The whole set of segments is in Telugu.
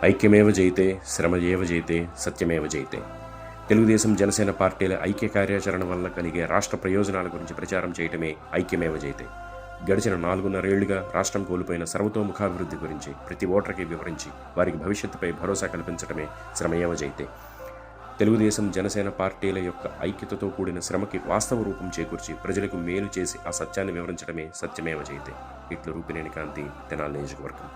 ఐక్యమేవ జయితే శ్రమయేవ జయితే సత్యమేవ జయితే తెలుగుదేశం జనసేన పార్టీల ఐక్య కార్యాచరణ వల్ల కలిగే రాష్ట్ర ప్రయోజనాల గురించి ప్రచారం చేయటమే ఐక్యమేవ జయితే గడిచిన నాలుగున్నరేళ్ళుగా రాష్ట్రం కోల్పోయిన సర్వతోముఖాభివృద్ధి గురించి ప్రతి ఓటర్కి వివరించి వారికి భవిష్యత్తుపై భరోసా కల్పించడమే శ్రమయేవ జయితే తెలుగుదేశం జనసేన పార్టీల యొక్క ఐక్యతతో కూడిన శ్రమకి వాస్తవ రూపం చేకూర్చి ప్రజలకు మేలు చేసి ఆ సత్యాన్ని వివరించడమే సత్యమేవ జయితే ఇట్లు రూపినేని కాంతి తెనాలి నియోజకవర్గం.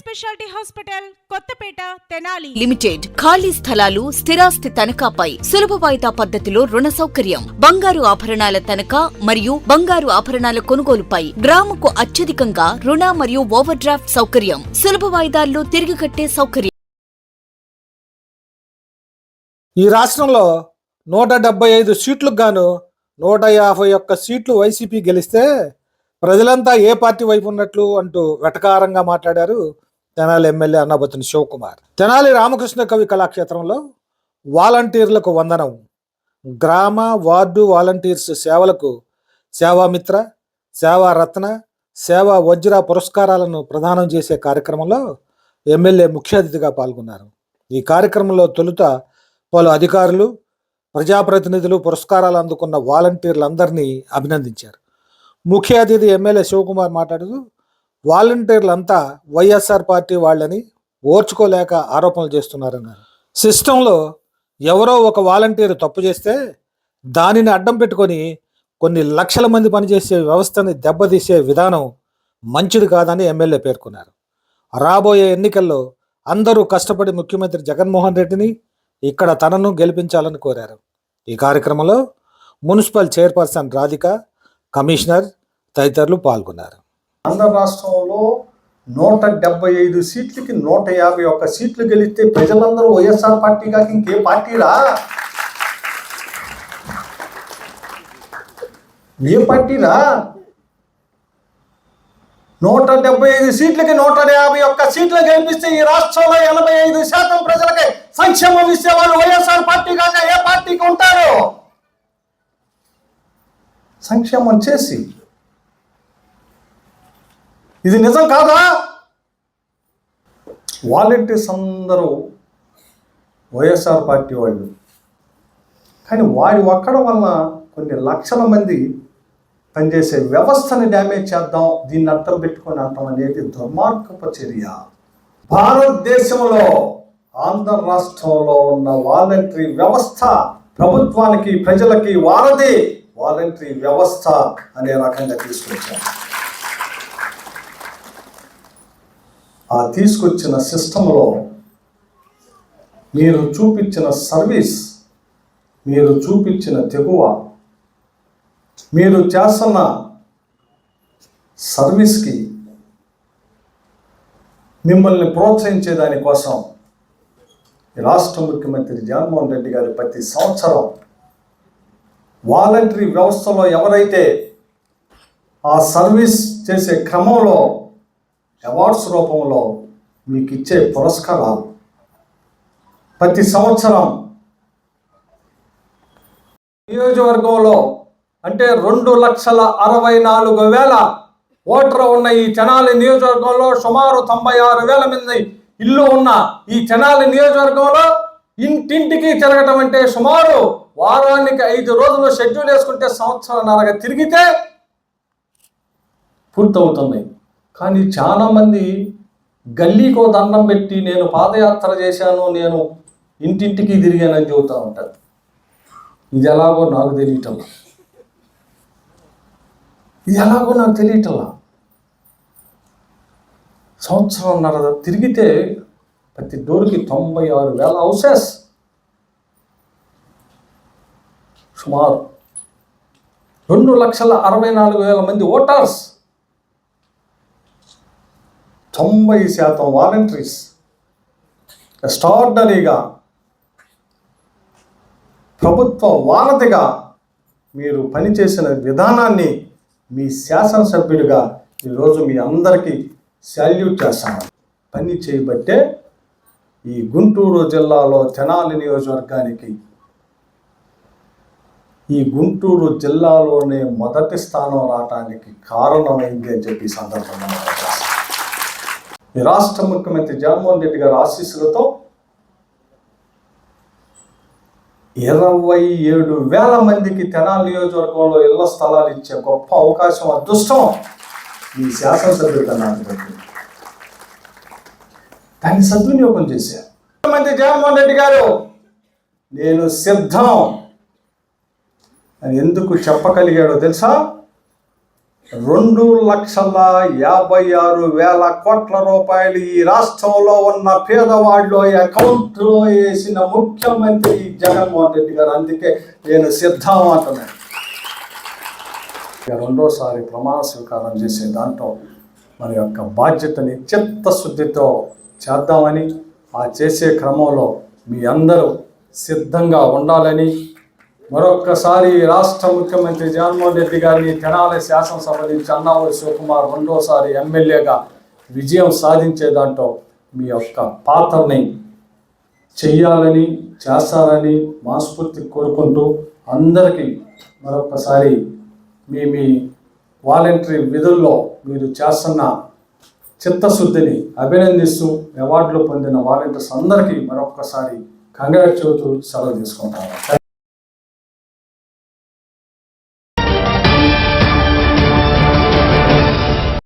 Speciality hospital Kothapeta Tenali limited ఖాళీ స్థలాలు స్థిరాస్తి తనఖాపై సులభ వాయిదా పద్ధతిలో రుణ సౌకర్యం. బంగారు ఆభరణాల తనఖా మరియు బంగారు ఆభరణాల కొనుగోలుపై గ్రాముకు అత్యధికంగా రుణ మరియు ఓవర్ డ్రాఫ్ట్ సౌకర్యం. సులభ వాయిదాల్లో తిరిగి కట్టే సౌకర్యం. ఈ రాష్ట్రంలో నూట డెబ్బై ఐదు సీట్లకు గాను నూట యాభై ఒక్క సీట్లు వైసీపీ గెలిస్తే ప్రజలంతా ఏ పార్టీ వైపు ఉన్నట్లు అంటూ వెటకారంగా మాట్లాడారు తెనాలి ఎమ్మెల్యే అన్నబతుని శివకుమార్. తెనాలి రామకృష్ణ కవి కళాక్షేత్రంలో వాలంటీర్లకు వందనం. గ్రామ వార్డు వాలంటీర్స్ సేవలకు సేవామిత్ర సేవారత్న సేవా వజ్ర పురస్కారాలను ప్రదానం చేసే కార్యక్రమంలో ఎమ్మెల్యే ముఖ్య అతిథిగా పాల్గొన్నారు. ఈ కార్యక్రమంలో తొలుత పలు అధికారులు ప్రజాప్రతినిధులు పురస్కారాలు అందుకున్న వాలంటీర్లందరినీ అభినందించారు. ముఖ్య అతిథి ఎమ్మెల్యే శివకుమార్ మాట్లాడుతూ వాలంటీర్లంతా వైఎస్ఆర్ పార్టీ వాళ్ళని ఓర్చుకోలేక ఆరోపణలు చేస్తున్నారన్నారు. సిస్టంలో ఎవరో ఒక వాలంటీర్ తప్పు చేస్తే దానిని అడ్డం పెట్టుకొని కొన్ని లక్షల మంది పనిచేసే వ్యవస్థని దెబ్బతీసే విధానం మంచిది కాదని ఎమ్మెల్యే పేర్కొన్నారు. రాబోయే ఎన్నికల్లో అందరూ కష్టపడి ముఖ్యమంత్రి జగన్మోహన్ రెడ్డిని ఇక్కడ తనను గెలిపించాలని కోరారు. ఈ కార్యక్రమంలో మున్సిపల్ చైర్పర్సన్ రాధిక కమిషనర్ తదితరులు పాల్గొన్నారు. ఆంధ్ర రాష్ట్రంలో నూట డెబ్బై ఐదు సీట్లకి నూట యాభై ఒక్క సీట్లు గెలిస్తే ప్రజలందరూ వైఎస్ఆర్ పార్టీ కాక ఇంకే పార్టీరా? ఏ పార్టీరా నూట డెబ్బై ఐదు సీట్లకి నూట యాభై ఒక్క సీట్లు గెలిపిస్తే ఈ రాష్ట్రంలో ఎనభై ఐదు శాతం ప్రజలకి సంక్షేమం ఇచ్చే వాళ్ళు వైఎస్ఆర్ పార్టీ కాక ఏ పార్టీకి ఉంటారు? సంక్షేమం చేసి ఇది నిజం కాదా? వాలంటీర్స్ అందరూ వైఎస్ఆర్ పార్టీ వాళ్ళు. కానీ వారి ఒక్కడం వలన కొన్ని లక్షల మంది పనిచేసే వ్యవస్థని డ్యామేజ్ చేద్దాం దీన్ని అర్థం పెట్టుకొని అంటాం అనేది దుర్మార్గపు చర్య. భారతదేశంలో ఆంధ్ర రాష్ట్రంలో ఉన్న వాలంటరీ వ్యవస్థ ప్రభుత్వానికి ప్రజలకి వారది వాలంటరీ వ్యవస్థ అనే రకంగా తీసుకొచ్చాం ఆ తీసుకొచ్చిన సిస్టంలో మీరు చూపించిన సర్వీస్ మీరు చూపించిన తెగువ మీరు చేస్తున్న సర్వీస్కి మిమ్మల్ని ప్రోత్సహించే దానికోసం రాష్ట్ర ముఖ్యమంత్రి జగన్మోహన్ రెడ్డి గారు ప్రతి సంవత్సరం వాలంటరీ వ్యవస్థలో ఎవరైతే ఆ సర్వీస్ చేసే క్రమంలో అవార్డ్స్ రూపంలో మీకు ఇచ్చే పురస్కారాలు ప్రతి సంవత్సరం నియోజకవర్గంలో అంటే రెండు లక్షల అరవై నాలుగు వేల ఓటర్ ఉన్న ఈ తెనాలి నియోజకవర్గంలో సుమారు తొంభై ఆరు వేల మంది ఇల్లు ఉన్న ఈ తెనాలి నియోజకవర్గంలో ఇంటింటికి తిరగటం అంటే సుమారు వారానికి ఐదు రోజులు షెడ్యూల్ వేసుకుంటే సంవత్సరంన్నరగా తిరిగితే పూర్తవుతున్నాయి కానీ చాలామంది గల్లీకో దండం పెట్టి నేను పాదయాత్ర చేశాను నేను ఇంటింటికి తిరిగానని చెబుతూ ఉంటారు. ఇది ఎలాగో నాకు తెలియటం. ఇది ఎలాగో నాకు తెలియటంలా సంవత్సరంన్నర తిరిగితే ప్రతి డోర్కి తొంభై ఆరు వేల హౌసెస్. సుమారు రెండు లక్షల అరవై నాలుగు వేల మంది ఓటర్స్. తొంభై శాతం వాలంటీర్స్ ఎక్స్ట్రాడనరీగా ప్రభుత్వ వారధిగా మీరు పనిచేసిన విధానాన్ని మీ శాసనసభ్యుడిగా ఈరోజు మీ అందరికీ శాల్యూట్ చేస్తాను. పని చేయబట్టే ఈ గుంటూరు జిల్లాలో తెనాలి నియోజకవర్గానికి ఈ గుంటూరు జిల్లాలోనే మొదటి స్థానం రావటానికి కారణమైంది అని చెప్పి సందర్భంగా ఈ రాష్ట్ర ముఖ్యమంత్రి జగన్మోహన్ రెడ్డి గారి ఆశీస్సులతో ఇరవై ఏడు వేల మందికి తెనాలి నియోజకవర్గంలో ఇళ్ళ స్థలాలు ఇచ్చే గొప్ప అవకాశం అదృష్టం ఈ శాసనసభ్యుడు నాకు దాన్ని సద్వినియోగం చేశారు. ముఖ్యమంత్రి జగన్మోహన్ రెడ్డి గారు నేను సిద్ధం అని ఎందుకు చెప్పగలిగాడో తెలుసా? రెండు లక్షల యాభై ఆరు వేల కోట్ల రూపాయలు ఈ రాష్ట్రంలో ఉన్న పేదవాళ్ళు అకౌంట్లో వేసిన ముఖ్యమంత్రి జగన్మోహన్ రెడ్డి గారు. అందుకే నేను సిద్ధం అంటున్నాను రెండోసారి ప్రమాణ స్వీకారం చేసే దాంట్లో మన యొక్క బాధ్యతని చిత్తశుద్ధితో చేద్దామని ఆ చేసే క్రమంలో మీ అందరూ సిద్ధంగా ఉండాలని మరొక్కసారి రాష్ట్ర ముఖ్యమంత్రి జగన్మోహన్ రెడ్డి గారిని తెనాలి శాసనసభ నుంచి అన్నావరి శివకుమార్ రెండోసారి ఎమ్మెల్యేగా విజయం సాధించే దాంట్లో మీ యొక్క పాత్రని చెయ్యాలని చేస్తారని మనస్ఫూర్తి కోరుకుంటూ అందరికీ మరొకసారి మీ మీ వాలంటరీ విధుల్లో మీరు చేస్తున్న చిత్తశుద్ధిని అభినందిస్తూ అవార్డులు పొందిన వాలంటీర్స్ అందరికీ మరొకసారి కంగ్రాట్ చెబుతూ సెలవు తీసుకుంటాను.